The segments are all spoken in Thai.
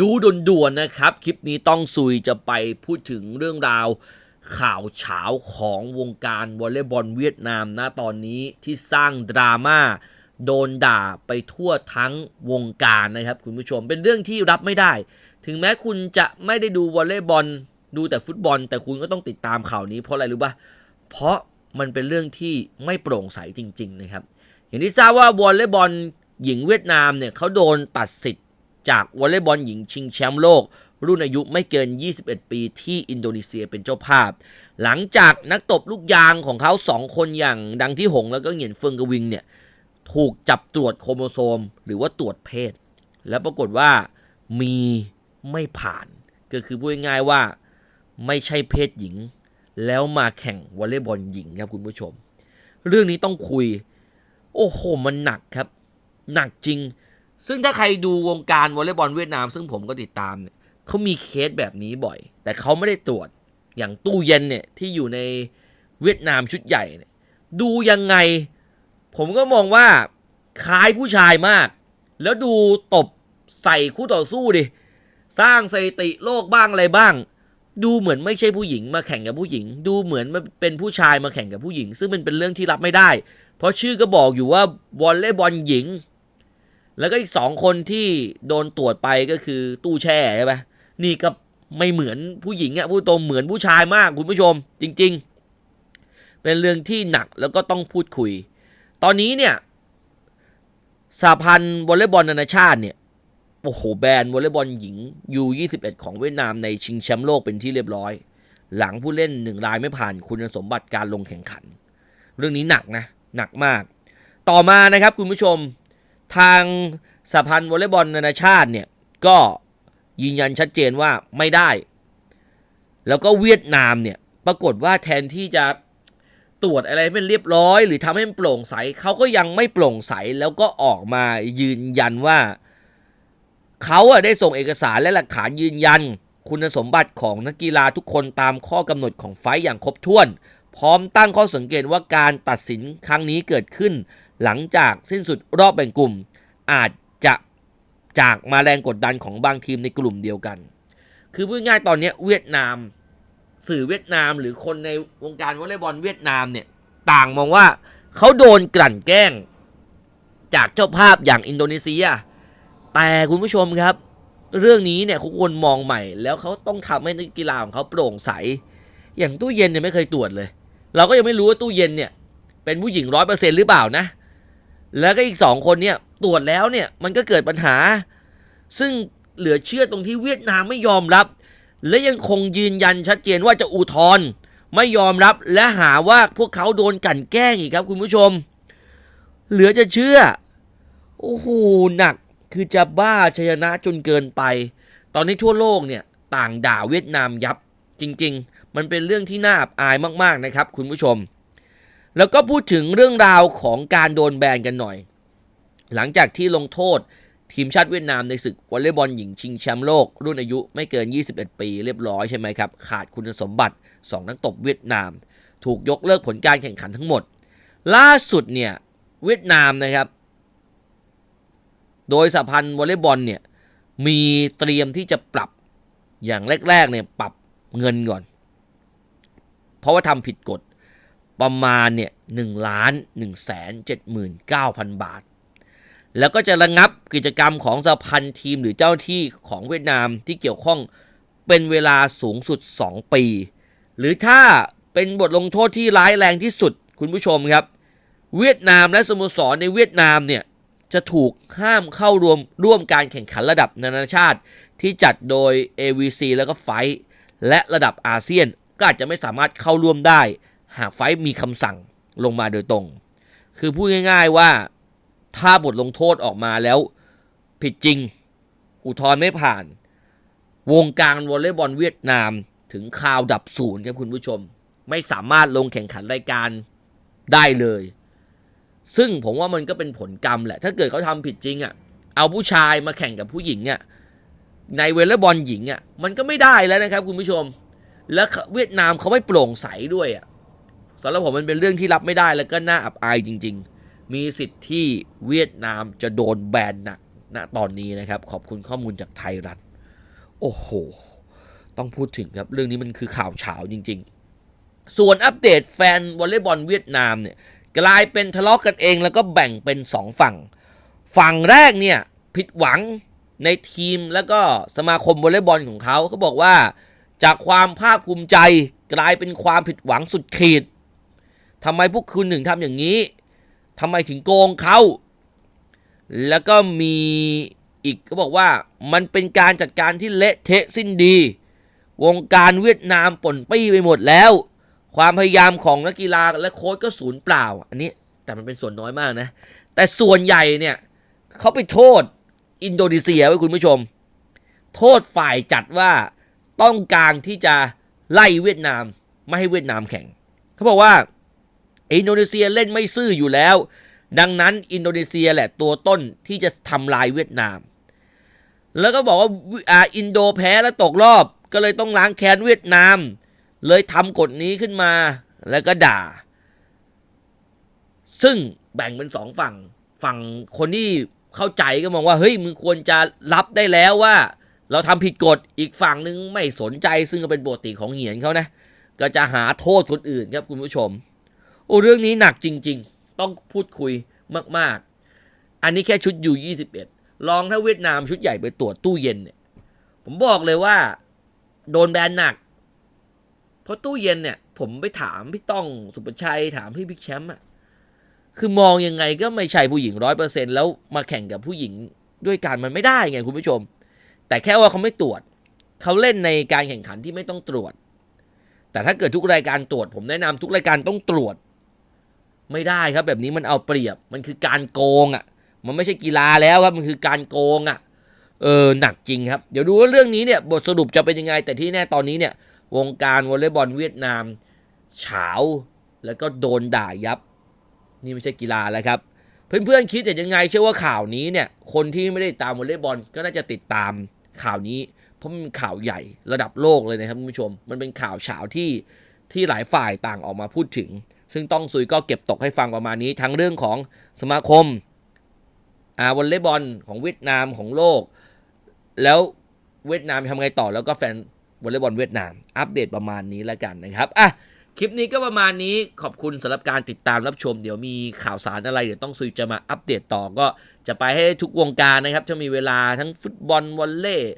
ดูด่วนๆนะครับ คลิปนี้ต้องซุยจะไปพูดถึงเรื่องราว ข่าวเฉาของวงการวอลเลย์บอลเวียดนามนะตอนนี้ที่สร้างดราม่าโดนด่าไปทั่วทั้งวงการนะครับ คุณผู้ชมเป็นเรื่องที่รับไม่ได้ ถึงแม้คุณจะไม่ได้ดูวอลเลย์บอลดูแต่ฟุตบอล แต่คุณก็ต้องติดตามข่าวนี้เพราะอะไรรู้ปะเพราะมันเป็นเรื่องที่ไม่โปร่งใสจริง ๆ นะครับ อย่างที่ทราบว่าวอลเลย์บอลหญิงเวียดนามเนี่ยเขาโดนตัดสิทธิ์ จากวอลเลย์บอลหญิงชิงแชมป์โลก รุ่นอายุไม่เกิน 21 ปีที่อินโดนีเซียเป็นเจ้าภาพ หลังจากนักตบลูกยางของเขาสองคนอย่างดังที่หงแล้วก็เหงียนเฟิงกวิงเนี่ยถูกจับตรวจโครโมโซม หรือว่าตรวจเพศ แล้วปรากฏว่ามีไม่ผ่าน ก็คือพูดง่ายๆว่าไม่ใช่เพศหญิง แล้วมาแข่งวอลเลย์บอลหญิงครับคุณผู้ชม เรื่องนี้ต้องคุย โอ้โหมันหนักครับ หนักจริง ซึ่งถ้าใครดูวงการวอลเลย์บอลเวียดนาม ซึ่งผมก็ติดตามเนี่ยเขามีเคสแบบนี้บ่อย แต่เขาไม่ได้ตรวจอย่างตู้เย็นเนี่ยที่อยู่ในเวียดนามชุดใหญ่เนี่ยดูยังไง ผมก็มองว่าคล้ายผู้ชายมาก แล้วดูตบใส่คู่ต่อสู้ดิสร้างสถิติโลกบ้างอะไรบ้าง ดูเหมือนไม่ใช่ผู้หญิงมาแข่งกับผู้หญิง ดูเหมือนเป็นผู้ชายมาแข่งกับผู้หญิง ซึ่งมันเป็นเรื่องที่รับไม่ได้ เพราะชื่อก็บอกอยู่ว่าวอลเลย์บอลหญิง แล้วก็อีกสองคนที่โดนตรวจไปก็คือตู้แช่ใช่ไหมนี่ก็ไม่เหมือนผู้หญิงอะพูดตรงเหมือนผู้ชายมากคุณผู้ชม จริง ๆ เป็นเรื่องที่หนักแล้วก็ต้องพูดคุย ตอนนี้เนี่ยสหพันธ์วอลเลย์บอลนานาชาติเนี่ยโอ้โหแบนวอลเลย์บอลหญิง U21 ของเวียดนามในชิงแชมป์โลกเป็นที่เรียบร้อย หลังผู้เล่นหนึ่งรายไม่ผ่านคุณสมบัติการลงแข่งขัน เรื่องนี้หนักนะ หนักมาก ต่อมานะครับคุณผู้ชม ทางสหพันธ์วอลเลย์บอลนานาชาติเนี่ยก็ยืนยันชัดเจนว่าไม่ได้ แล้วก็เวียดนามเนี่ยปรากฏว่าแทนที่จะตรวจอะไรให้มันเรียบร้อย หรือทำให้มันโปร่งใสเขาก็ยังไม่โปร่งใสแล้วก็ออกมายืนยันว่าเขาอะได้ส่งเอกสารและหลักฐานยืนยัน คุณสมบัติของนักกีฬาทุกคนตามข้อกำหนดของไฟอย่างครบถ้วน พร้อมตั้งข้อสังเกตว่าการตัดสินครั้งนี้เกิดขึ้น หลังจากสิ้นสุดรอบแบ่งกลุ่ม อาจจะจากมาแรงกดดันของบางทีมในกลุ่มเดียวกัน คือพูดง่ายตอนนี้เวียดนาม สื่อเวียดนามหรือคนในวงการวอลเลย์บอลเวียดนามเนี่ยต่างมองว่าเขาโดนกลั่นแกล้ง จากเจ้าภาพอย่างอินโดนีเซีย แต่คุณผู้ชมครับ เรื่องนี้เนี่ยเขาควรมองใหม่ แล้วเขาต้องทำให้นักกีฬาของเขาโปร่งใส อย่างตู้เย็นเนี่ยไม่เคยตรวจเลย เราก็ยังไม่รู้ว่าตู้เย็นเนี่ยเป็นผู้หญิงร้อยเปอร์เซ็นหรือเปล่านะ แล้วก็อีกสองคนเนี่ยตรวจแล้วเนี่ยมันก็เกิดปัญหา ซึ่งเหลือเชื่อตรงที่เวียดนามไม่ยอมรับ และยังคงยืนยันชัดเจนว่าจะอุทธรณ์ไม่ยอมรับและหาว่าพวกเขาโดนกลั่นแกล้งอีกครับคุณผู้ชม เหลือจะเชื่อ โอ้โหหนักคือจะบ้าชยนะจนเกินไป ตอนนี้ทั่วโลกเนี่ยต่างด่าเวียดนามยับจริง ๆ มันเป็นเรื่องที่น่าอับอายมากๆนะครับ คุณผู้ชม แล้วก็พูดถึงเรื่องราวของการโดนแบนกันหน่อย หลังจากที่ลงโทษทีมชาติเวียดนามในศึกวอลเลย์บอลหญิงชิงแชมป์โลก รุ่นอายุไม่เกิน 21 ปีเรียบร้อยใช่ไหมครับ ขาดคุณสมบัติ 2 นักตบเวียดนาม ถูกยกเลิกผลการแข่งขันทั้งหมด ล่าสุดเนี่ยเวียดนามนะครับ โดยสหพันธ์วอลเลย์บอลเนี่ยมีเตรียมที่จะปรับอย่างแรกๆเนี่ยปรับเงินก่อน เพราะว่าทำผิดกฎ ประมาณเนี่ยหนึ่งล้านหนึ่งแสนเจ็ดหมื่นเก้าพันบาท แล้วก็จะระงับกิจกรรมของสพันธ์ทีมหรือเจ้าที่ของเวียดนามที่เกี่ยวข้องเป็นเวลาสูงสุด 2 ปี หรือถ้าเป็นบทลงโทษที่ร้ายแรงที่สุดคุณผู้ชมครับ เวียดนามและสโมสรในเวียดนามเนี่ยจะถูกห้ามเข้ารวมร่วมการแข่งขันระดับนานาชาติ ที่จัดโดย AVC แล้วก็ไฟท์และระดับอาเซียนก็อาจจะไม่สามารถเข้าร่วมได้ หากไฟมีคำสั่งลงมาโดยตรง คือพูดง่ายๆว่าถ้าบทลงโทษออกมาแล้วผิดจริง อุทธรณ์ไม่ผ่าน วงการวอลเลย์บอลเวียดนามถึงข่าวดับศูนย์ครับคุณผู้ชม ไม่สามารถลงแข่งขันรายการได้เลย ซึ่งผมว่ามันก็เป็นผลกรรมแหละ ถ้าเกิดเขาทำผิดจริงอะ่ะ เอาผู้ชายมาแข่งกับผู้หญิงอะ่ะ ในเวลเลย์บอลหญิงอะ่ะ มันก็ไม่ได้แล้วนะครับคุณผู้ชม และเวียดนามเขาไม่โปร่งใสด้วยอะ่ะ สำหรับผมมันเป็นเรื่องที่รับไม่ได้แล้วก็น่าอับอายจริง ๆ มีสิทธิ์ที่เวียดนามจะโดนแบนหนักณตอนนี้นะครับ ขอบคุณข้อมูลจากไทยรัฐ โอ้โห ต้องพูดถึงครับ เรื่องนี้มันคือข่าวเฉาจริง ๆ ส่วนอัปเดตแฟนวอลเลย์บอลเวียดนามเนี่ยกลายเป็นทะเลาะกันเองแล้วก็แบ่งเป็นสองฝั่ง ฝั่งแรกเนี่ยผิดหวังในทีมแล้วก็สมาคมวอลเลย์บอลของเขาเขาบอกว่า จากความภาคภูมิใจกลายเป็นความผิดหวังสุดขีด ทำไมพวกคุณถึงทำอย่างนี้ทำไมถึงโกงเขา แล้วก็มีอีกก็บอกว่ามันเป็นการจัดการที่เละเทะสิ้นดี วงการเวียดนามป่นปี้ไปหมดแล้ว ความพยายามของนักกีฬาและโค้ชก็สูญเปล่า อันนี้แต่มันเป็นส่วนน้อยมากนะ แต่ส่วนใหญ่เนี่ยเขาไปโทษอินโดนีเซียไว้คุณผู้ชม โทษฝ่ายจัดว่าต้องการที่จะไล่เวียดนาม ไม่ให้เวียดนามแข่งเขาบอกว่า อินโดนีเซียเล่นไม่ซื่ออยู่แล้ว ดังนั้นอินโดนีเซียแหละตัวต้นที่จะทำลายเวียดนาม แล้วก็บอกว่าอ่าอินโดแพ้แล้วตกรอบ ก็เลยต้องล้างแค้นเวียดนาม เลยทำกฎนี้ขึ้นมาแล้วก็ด่า ซึ่งแบ่งเป็นสองฝั่ง ฝั่งคนที่เข้าใจก็มองว่าเฮ้ยมึงควรจะรับได้แล้วว่า เราทำผิดกฎอีกฝั่งนึงไม่สนใจซึ่งก็เป็นปกติของเหียนเขานะ ก็จะหาโทษคนอื่นครับคุณผู้ชม โอ้เรื่องนี้หนักจริง ๆ ต้องพูดคุยมาก ๆ อันนี้แค่ชุดอยู่21ลองถ้าเวียดนามชุดใหญ่ไปตรวจตู้เย็นเนี่ย ผมบอกเลยว่า โดนแบนหนัก เพราะตู้เย็นเนี่ย ผมไปถามพี่ต้องสุประชัยถามพี่บิ๊กแชมป์อะคือมองยังไงก็ไม่ใช่ผู้หญิงร้อยเปอร์เซ็นแล้วมาแข่งกับผู้หญิงด้วยกันมันไม่ได้ไงคุณผู้ชม แต่แค่ว่าเขาไม่ตรวจ เขาเล่นในการแข่งขันที่ไม่ต้องตรวจ แต่ถ้าเกิดทุกรายการตรวจ ผมแนะนำทุกรายการต้องตรวจ ไม่ได้ครับแบบนี้มันเอาเปรียบมันคือการโกงอะ่ะ มันไม่ใช่กีฬาแล้วครับมันคือการโกงอะ่ะเออหนักจริงครับ เดี๋ยวดูว่าเรื่องนี้เนี่ยบทสรุปจะเป็นยังไง แต่ที่แน่ตอนนี้เนี่ยวงการวอลเลย์บอลเวียดนาม เฉาแล้วก็โดนด่ายับ นี่ไม่ใช่กีฬาแล้วครับ เพื่อนๆคิดแต่ยังไงเชื่อว่าข่าวนี้เนี่ย คนที่ไม่ได้ตามวอลเลย์บอลก็น่าจะติดตามข่าวนี้ เพราะมันข่าวใหญ่ระดับโลกเลยนะครับคุณผู้ชม มันเป็นข่าวเฉาที่ที่หลายฝ่ายต่างออกมาพูดถึง ซึ่งต้องซุยก็เก็บตกให้ฟังประมาณนี้ ทั้งเรื่องของสมาคมอาวอลเลย์บอลของเวียดนามของโลก แล้วเวียดนามทำไงต่อแล้วก็แฟนวอลเลย์บอลเวียดนาม อัปเดตประมาณนี้แล้วกันนะครับอะคลิปนี้ก็ประมาณนี้ขอบคุณสำหรับการติดตามรับชม เดี๋ยวมีข่าวสารอะไร เดี๋ยวต้องซุยจะมาอัปเดตต่อก็จะไปให้ทุกวงการนะครับถ้ามีเวลาทั้งฟุตบอลวอลเลย์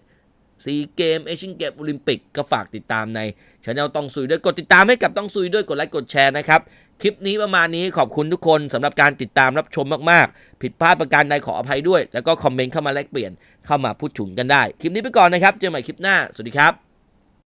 ซีเกมเอเชียนเกมโอลิมปิกก็ฝากติดตามในช anel ต้องซุยด้วยกดติดตามให้กับต้องซุยด้วยกดไลค์กดแชร์นะครับ คลิปนี้ประมาณนี้ขอบคุณทุกคนสำหรับการติดตามรับชมมากๆ ผิดพลาดประการใดขออภัยด้วย แล้วก็คอมเมนต์เข้ามาแลกเปลี่ยนเข้ามาพูดถึงกันได้ คลิปนี้ไปก่อนนะครับ เจอกันใหม่คลิปหน้า สวัสดีครับ